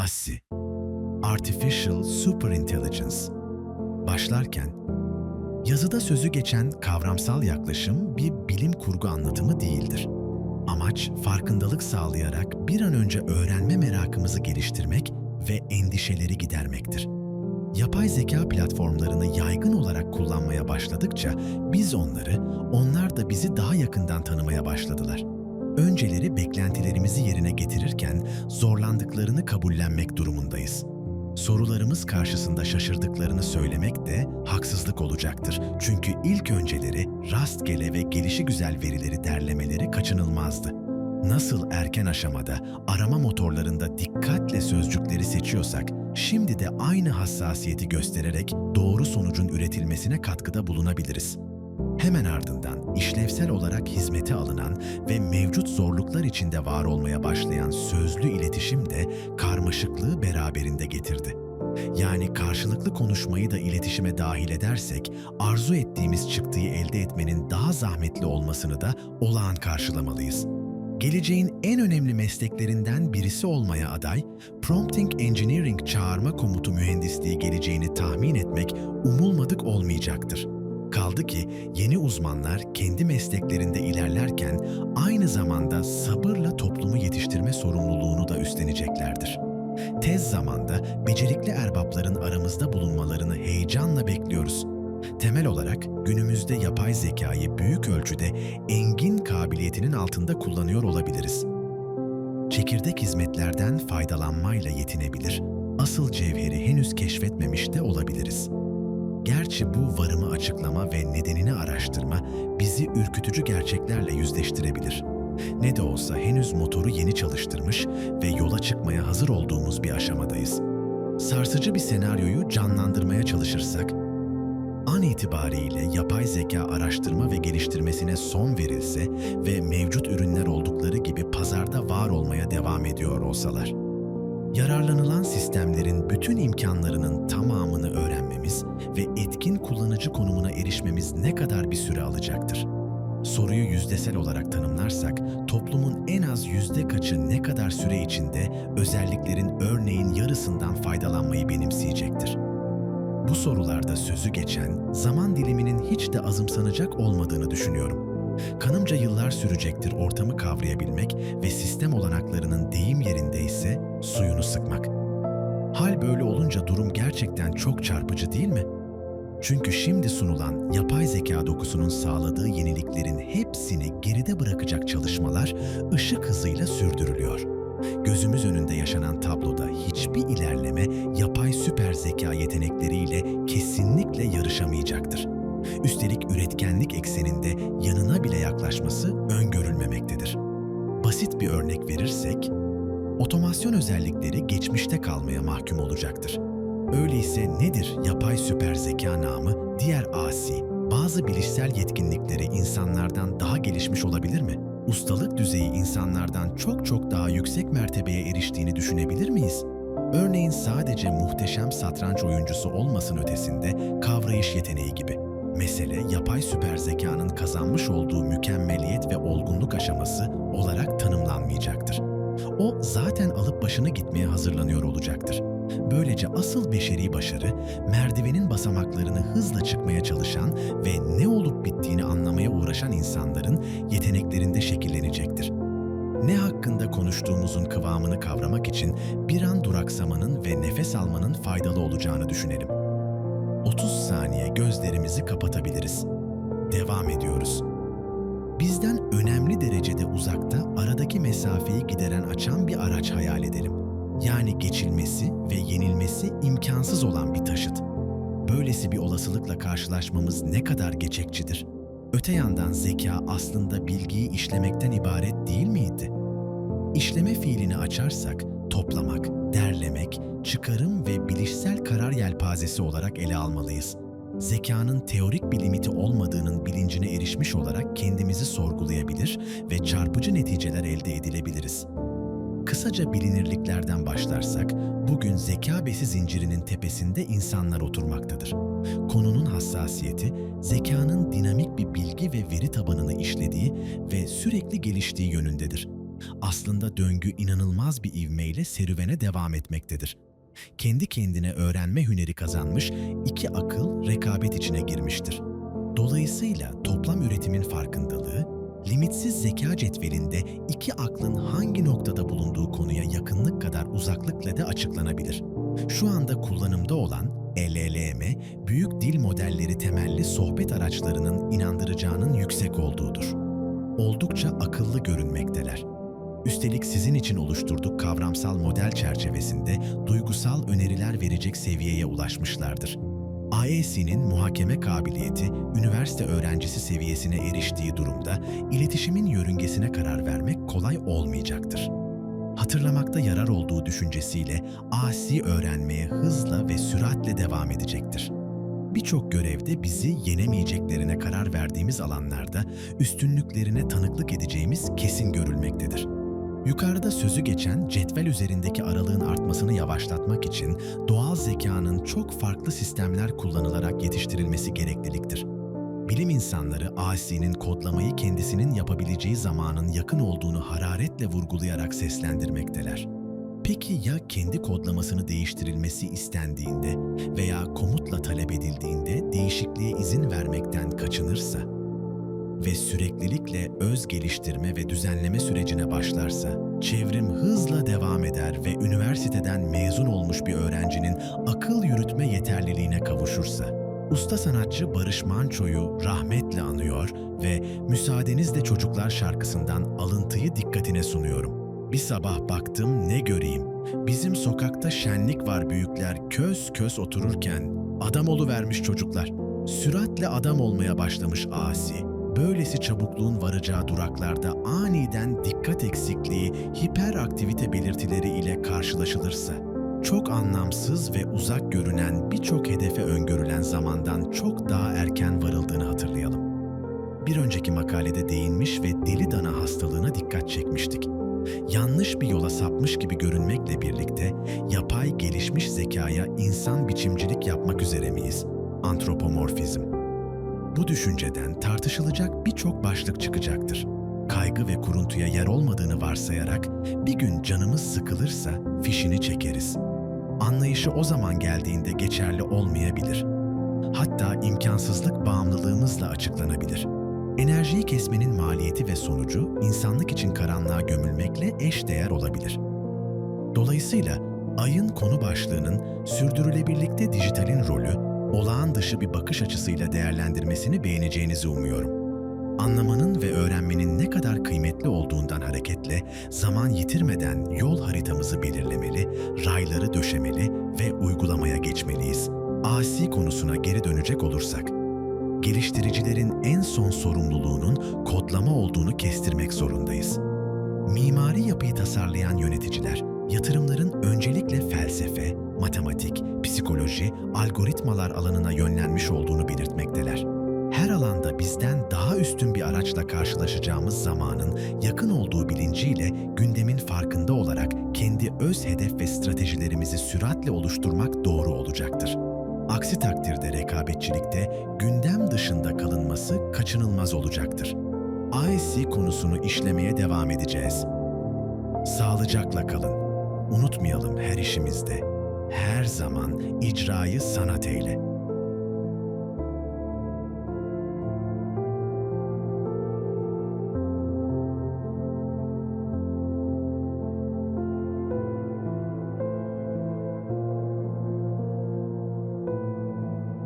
ASSI Artificial Super Intelligence başlarken yazıda sözü geçen kavramsal yaklaşım bir bilim kurgu anlatımı değildir. Amaç farkındalık sağlayarak bir an önce öğrenme merakımızı geliştirmek ve endişeleri gidermektir. Yapay zeka platformlarını yaygın olarak kullanmaya başladıkça biz onları, onlar da bizi daha yakından tanımaya başladılar. Önceleri beklentilerimizi yerine getirirken zorlandıklarını kabullenmek durumundayız. Sorularımız karşısında şaşırdıklarını söylemek de haksızlık olacaktır. Çünkü ilk önceleri rastgele ve gelişigüzel verileri derlemeleri kaçınılmazdı. Nasıl erken aşamada arama motorlarında dikkatle sözcükleri seçiyorsak, şimdi de aynı hassasiyeti göstererek doğru sonucun üretilmesine katkıda bulunabiliriz. Hemen ardından işlevsel olarak hizmete alınan ve mevcut zorluklar içinde var olmaya başlayan sözlü iletişim de karmaşıklığı beraberinde getirdi. Yani karşılıklı konuşmayı da iletişime dahil edersek, arzu ettiğimiz çıktıyı elde etmenin daha zahmetli olmasını da olağan karşılamalıyız. Geleceğin en önemli mesleklerinden birisi olmaya aday, Prompting Engineering çağırma komutu mühendisliği geleceğini tahmin etmek umulmadık olmayacaktır. Kaldı ki yeni uzmanlar kendi mesleklerinde ilerlerken aynı zamanda sabırla toplumu yetiştirme sorumluluğunu da üstleneceklerdir. Tez zamanda becerikli erbapların aramızda bulunmalarını heyecanla bekliyoruz. Temel olarak günümüzde yapay zekayı büyük ölçüde engin kabiliyetinin altında kullanıyor olabiliriz. Çekirdek hizmetlerden faydalanmayla yetinebilir, asıl cevheri henüz keşfetmemiş de olabiliriz. Gerçi bu varımı açıklama ve nedenini araştırma bizi ürkütücü gerçeklerle yüzleştirebilir. Ne de olsa henüz motoru yeni çalıştırmış ve yola çıkmaya hazır olduğumuz bir aşamadayız. Sarsıcı bir senaryoyu canlandırmaya çalışırsak, an itibariyle yapay zeka araştırma ve geliştirmesine son verilse ve mevcut ürünler oldukları gibi pazarda var olmaya devam ediyor olsalar, yararlanılan sistemlerin bütün imkanlarının süre alacaktır? Soruyu yüzdesel olarak tanımlarsak, toplumun en az yüzde kaçı ne kadar süre içinde özelliklerin örneğin yarısından faydalanmayı benimseyecektir? Bu sorularda sözü geçen zaman diliminin hiç de azımsanacak olmadığını düşünüyorum. Kanımca yıllar sürecektir ortamı kavrayabilmek ve sistem olanaklarının deyim yerindeyse suyunu sıkmak. Hal böyle olunca durum gerçekten çok çarpıcı değil mi? Çünkü şimdi sunulan yapay zeka dokusunun sağladığı yeniliklerin hepsini geride bırakacak çalışmalar ışık hızıyla sürdürülüyor. Gözümüz önünde yaşanan tabloda hiçbir ilerleme yapay süper zeka yetenekleriyle kesinlikle yarışamayacaktır. Üstelik üretkenlik ekseninde yanına bile yaklaşması öngörülmemektedir. Basit bir örnek verirsek, otomasyon özellikleri geçmişte kalmaya mahkum olacaktır. Öyleyse nedir yapay süper zeka namı diğer asi, bazı bilişsel yetkinlikleri insanlardan daha gelişmiş olabilir mi? Ustalık düzeyi insanlardan çok çok daha yüksek mertebeye eriştiğini düşünebilir miyiz? Örneğin sadece muhteşem satranç oyuncusu olmasın ötesinde kavrayış yeteneği gibi. Mesele yapay süper zekanın kazanmış olduğu mükemmeliyet ve olgunluk aşaması olarak tanımlanmayacaktır. O zaten alıp başını gitmeye hazırlanıyor olacaktır. Böylece asıl beşeri başarı, merdivenin basamaklarını hızla çıkmaya çalışan ve ne olup bittiğini anlamaya uğraşan insanların yeteneklerinde şekillenecektir. Ne hakkında konuştuğumuzun kıvamını kavramak için bir an duraksamanın ve nefes almanın faydalı olacağını düşünelim. 30 saniye gözlerimizi kapatabiliriz. Devam ediyoruz. Bizden önemli derecede uzakta aradaki mesafeyi gideren açan bir araç hayal edelim. Yani geçilmesi ve yenilmesi imkansız olan bir taşıt. Böylesi bir olasılıkla karşılaşmamız ne kadar geçekçidir. Öte yandan zeka aslında bilgiyi işlemekten ibaret değil miydi? İşleme fiilini açarsak toplamak, derlemek, çıkarım ve bilişsel karar yelpazesi olarak ele almalıyız. Zekanın teorik bir limiti olmadığının bilincine erişmiş olarak kendimizi sorgulayabilir ve çarpıcı neticeler elde edilebiliriz. Kısaca bilinirliklerden başlarsak, bugün zeka besi zincirinin tepesinde insanlar oturmaktadır. Konunun hassasiyeti, zekanın dinamik bir bilgi ve veri tabanını işlediği ve sürekli geliştiği yönündedir. Aslında döngü inanılmaz bir ivmeyle serüvene devam etmektedir. Kendi kendine öğrenme hüneri kazanmış iki akıl rekabet içine girmiştir. Dolayısıyla toplam üretimin farkındalığı, limitsiz zeka cetvelinde iki aklın hangi noktada bulunduğu konuya yakınlık kadar uzaklıkla da açıklanabilir. Şu anda kullanımda olan LLM, büyük dil modelleri temelli sohbet araçlarının inandıracağının yüksek olduğudur. Oldukça akıllı görünmekteler. Üstelik sizin için oluşturduk kavramsal model çerçevesinde duygusal öneriler verecek seviyeye ulaşmışlardır. AEC'nin muhakeme kabiliyeti, üniversite öğrencisi seviyesine eriştiği durumda iletişimin yörüngesine karar vermek kolay olmayacaktır. Hatırlamakta yarar olduğu düşüncesiyle asi öğrenmeye hızla ve süratle devam edecektir. Birçok görevde bizi yenemeyeceklerine karar verdiğimiz alanlarda üstünlüklerine tanıklık edeceğimiz kesin görülmektedir. Yukarıda sözü geçen cetvel üzerindeki aralığın artmasını yavaşlatmak için doğal zekanın çok farklı sistemler kullanılarak yetiştirilmesi gerekliliktir. Bilim insanları ASI'nin kodlamayı kendisinin yapabileceği zamanın yakın olduğunu hararetle vurgulayarak seslendirmekteler. Peki ya kendi kodlamasını değiştirilmesi istendiğinde veya komutla talep edildiğinde değişikliğe izin vermekten kaçınırsa ve süreklilikle öz geliştirme ve düzenleme sürecine başlarsa, çevrim hızla devam eder ve üniversiteden mezun olmuş bir öğrencinin akıl yürütme yeterliliğine kavuşursa, usta sanatçı Barış Manço'yu rahmetle anıyor ve müsaadenizle çocuklar şarkısından alıntıyı dikkatine sunuyorum. Bir sabah baktım ne göreyim. Bizim sokakta şenlik var büyükler köz köz otururken adam vermiş çocuklar. Süratle adam olmaya başlamış asi. Böylesi çabukluğun varacağı duraklarda aniden dikkat eksikliği, hiperaktivite belirtileri ile karşılaşılırsa, çok anlamsız ve uzak görünen birçok hedefe öngörülen zamandan çok daha erken varıldığını hatırlayalım. Bir önceki makalede değinmiş ve deli dana hastalığına dikkat çekmiştik. Yanlış bir yola sapmış gibi görünmekle birlikte yapay gelişmiş zekaya insan biçimcilik yapmak üzere miyiz? Antropomorfizm. Bu düşünceden tartışılacak birçok başlık çıkacaktır. Kaygı ve kuruntuya yer olmadığını varsayarak bir gün canımız sıkılırsa fişini çekeriz. Anlayışı o zaman geldiğinde geçerli olmayabilir. Hatta imkansızlık bağımlılığımızla açıklanabilir. Enerjiyi kesmenin maliyeti ve sonucu insanlık için karanlığa gömülmekle eş değer olabilir. Dolayısıyla ayın konu başlığının sürdürülebilirlikte dijitalin rolü, olağan dışı bir bakış açısıyla değerlendirmesini beğeneceğinizi umuyorum. Anlamanın ve öğrenmenin ne kadar kıymetli olduğundan hareketle zaman yitirmeden yol haritamızı belirlemeli, rayları döşemeli ve uygulamaya geçmeliyiz. Asi konusuna geri dönecek olursak, geliştiricilerin en son sorumluluğunun kodlama olduğunu kestirmek zorundayız. Mimari yapıyı tasarlayan yöneticiler, yatırımların psikoloji, algoritmalar alanına yönlenmiş olduğunu belirtmekteler. Her alanda bizden daha üstün bir araçla karşılaşacağımız zamanın yakın olduğu bilinciyle gündemin farkında olarak kendi öz hedef ve stratejilerimizi süratle oluşturmak doğru olacaktır. Aksi takdirde rekabetçilikte gündem dışında kalınması kaçınılmaz olacaktır. AEC konusunu işlemeye devam edeceğiz. Sağlıcakla kalın. Unutmayalım her işimizde. Her zaman icrayı sanat eyle.